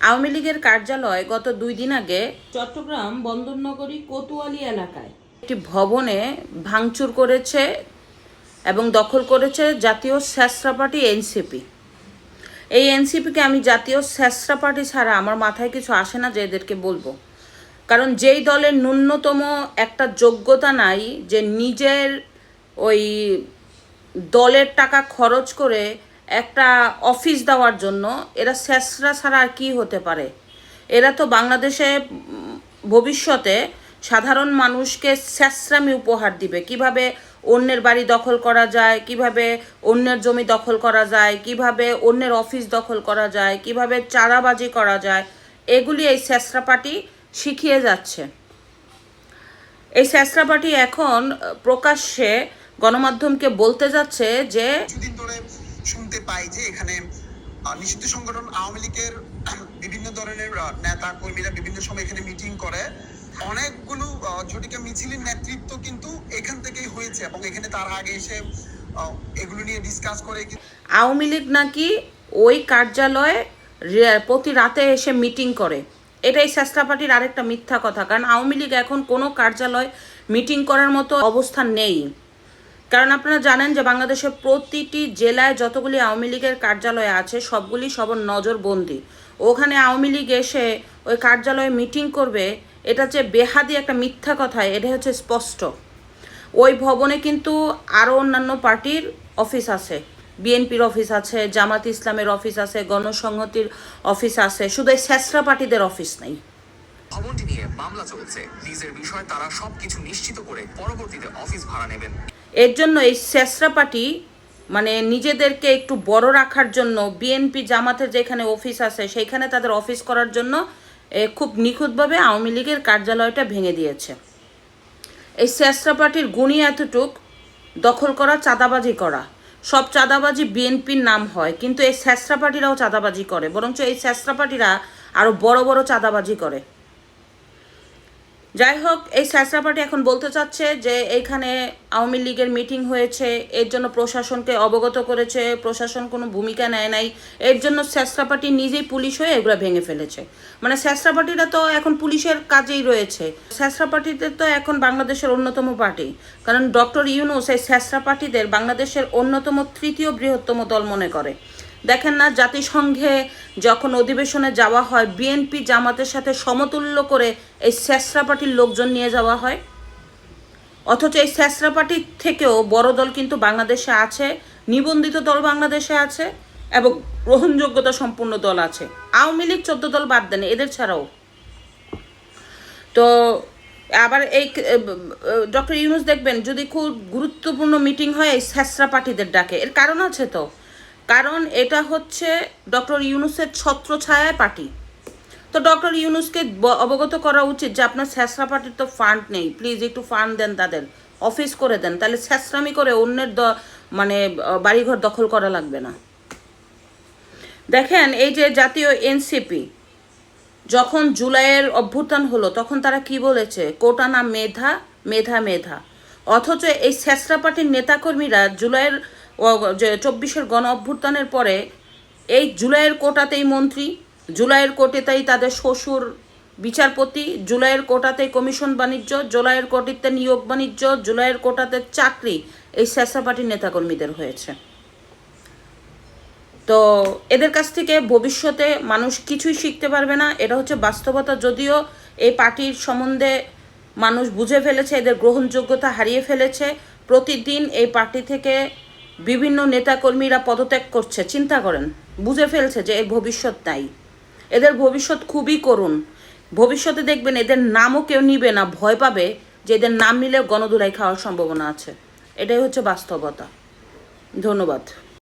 আওয়ামী লীগের কার্যালয় গত দুই দিন আগে চট্টগ্রাম বন্দরনগরী কোতোয়ালি এলাকায় একটি ভবনে ভাঙচুর করেছে এবং দখল করেছে জাতীয় স্যাসরা পার্টি এনসিপি। এই এনসিপিকে আমি জাতীয় স্যাসরা পার্টি ছাড়া আমার মাথায় কিছু আসে না যে এদেরকে বলব। কারণ যেই দলের ন্যূনতম একটা যোগ্যতা নাই যে নিজের ওই দলের টাকা খরচ করে একটা অফিস দেওয়ার জন্য, এরা স্যাসরা ছাড়া আর কী হতে পারে? এরা তো বাংলাদেশে ভবিষ্যতে সাধারণ মানুষকে স্যাসরামি উপহার দিবে। কীভাবে অন্যের বাড়ি দখল করা যায়, কীভাবে অন্যের জমি দখল করা যায়, কীভাবে অন্যের অফিস দখল করা যায়, কীভাবে চাঁদাবাজি করা যায়, এগুলি এই স্যাসরা পার্টি শিখিয়ে যাচ্ছে। এই স্যাসরা পার্টি এখন প্রকাশ্যে গণমাধ্যমকে বলতে যাচ্ছে যে পাই যে এখানে নিষিদ্ধ সংগঠন আওয়ামী লীগের বিভিন্ন ধরনের নেতা, কর্মীরা বিভিন্ন সময় এখানে মিটিং করে। অনেকগুলো ঝটিকা মিছিলের নেতৃত্ব কিন্তু এখান থেকেই হয়েছে এবং এখানে তার আগে এসে এগুলো নিয়ে ডিসকাস করে আওয়ামী লীগ নাকি ওই কার্যালয়ে প্রতি রাতে এসে মিটিং করে। এটাই স্যাসরা পার্টির আরেকটা মিথ্যা কথা। কারণ আওয়ামী লীগ এখন কোনো কার্যালয় মিটিং করার মতো অবস্থান নেই। কারণ আপনারা জানেন যে বাংলাদেশের প্রতিটি জেলায় যতগুলি আওয়ামী লীগের কার্যালয় আছে, সবগুলি সবার নজরবন্দি। ওখানে আওয়ামী লীগ এসে ওই কার্যালয়ে মিটিং করবে, এটা যে বেহাদি একটা মিথ্যা কথা এটা হচ্ছে স্পষ্ট। ওই ভবনে কিন্তু আরও অন্যান্য পার্টির অফিস আছে। বিএনপির অফিস আছে, জামাত ইসলামের অফিস আছে, গণসংহতির অফিস আছে, শুধু এই স্যাসরা পার্টিদের অফিস নেই। ভবনটি নিয়ে মামলা চলছে। লিজের বিষয়ে তারা সবকিছু নিশ্চিত করে পরবর্তীতে অফিস ভাড়া নেবেন। এর জন্য এই স্যাসরা পার্টি মানে নিজেদেরকে একটু বড় রাখার জন্য বিএনপি জামাতের যেখানে অফিস আছে, সেইখানে তাদের অফিস করার জন্য খুব নিখুঁতভাবে আওয়ামী লীগের কার্যালয়টা ভেঙে দিয়েছে। এই স্যাসরা পার্টির গুণী এতটুক দখল করা, চাঁদাবাজি করা। সব চাঁদাবাজি বিএনপির নাম হয়, কিন্তু এই স্যাসরা পার্টিরাও চাঁদাবাজি করে, বরঞ্চ এই স্যাসরা পার্টিরা আরও বড় বড় চাঁদাবাজি করে। যাই হোক এই স্যাসরা পার্টি এখন বলতে চাচ্ছে যে এইখানে আওয়ামী লীগের মিটিং হয়েছে, এর জন্য প্রশাসনকে অবগত করেছে, প্রশাসন কোনো ভূমিকা নেয় নাই, এর জন্য স্যাসরা পার্টি নিজেই পুলিশ হয়ে এগুলো ভেঙে ফেলেছে। মানে স্যাসরা পার্টিরা তো এখন পুলিশের কাজেই রয়েছে। স্যাসরা পার্টিতে তো এখন বাংলাদেশের অন্যতম পার্টি। কারণ ডক্টর ইউনুস এই স্যাসরা পার্টিদের বাংলাদেশের অন্যতম তৃতীয় বৃহত্তম দল মনে করে। দেখেন না, জাতিসংঘে যখন অধিবেশনে যাওয়া হয় বিএনপি জামাতের সাথে সমতুল্য করে এই স্যাসরা পার্টির লোকজন নিয়ে যাওয়া হয়। অথচ এই স্যাসরা পার্টির থেকেও বড় দল কিন্তু বাংলাদেশে আছে, নিবন্ধিত দল বাংলাদেশে আছে এবং গ্রহণযোগ্যতা সম্পূর্ণ দল আছে। আওয়ামী লীগ চোদ্দ দল বাদ দেন, এদের ছাড়াও। তো আবার এই ডক্টর ইউনুস দেখবেন, যদি খুব গুরুত্বপূর্ণ মিটিং হয়, এই স্যাসরা পার্টিদের ডাকে। এর কারণ আছে তো। কারণ এটা হচ্ছে ডক্টর ইউনুসের ছত্রছায়ায় পার্টি। তো ডক্টর ইউনুসকে অবগত করা উচিত যে আপনার স্যাসরা পার্টির তো ফান্ড নেই। প্লিজ একটু ফান্ড দেন তাদের। অফিস করে দেন। তাহলে স্যাসরামি করে অন্যের দ মানে বাড়িঘর দখল করা লাগবে না। দেখেন, এই যে জাতীয় এনসিপি যখন জুলাইয়ের অভ্যুত্থান হলো, তখন তারা কি বলেছে? কোটা না মেধা মেধা মেধা। অথচ এই স্যাসরা পার্টির নেতাকর্মীরা জুলাইয়ের চব্বিশের গণ অভ্যুত্থানের পরে এই জুলাইয়ের কোটাতেই মন্ত্রী, জুলাইয়ের কোটেতেই তাদের শ্বশুর বিচারপতি, জুলাইয়ের কোটাতেই কমিশন বাণিজ্য, জুলাইয়ের কোটিতে নিয়োগ বাণিজ্য, জুলাইয়ের কোটাতে চাকরি এই স্যাসরা পার্টির নেতাকর্মীদের হয়েছে। তো এদের কাছ থেকে ভবিষ্যতে মানুষ কিছুই শিখতে পারবে না, এটা হচ্ছে বাস্তবতা। যদিও এই পার্টির সম্বন্ধে মানুষ বুঝে ফেলেছে, এদের গ্রহণযোগ্যতা হারিয়ে ফেলেছে, প্রতিদিন এই পার্টি থেকে বিভিন্ন নেতাকর্মীরা পদত্যাগ করছে, চিন্তা করেন, বুঝে ফেলছে যে এর ভবিষ্যৎ নাই এদের ভবিষ্যৎ খুবই করুণ। ভবিষ্যতে দেখবেন এদের নামও কেউ নিবে না, ভয় পাবে যে এদের নাম নিলে গণদুলাই খাওয়ার সম্ভাবনা আছে। এটাই হচ্ছে বাস্তবতা। ধন্যবাদ।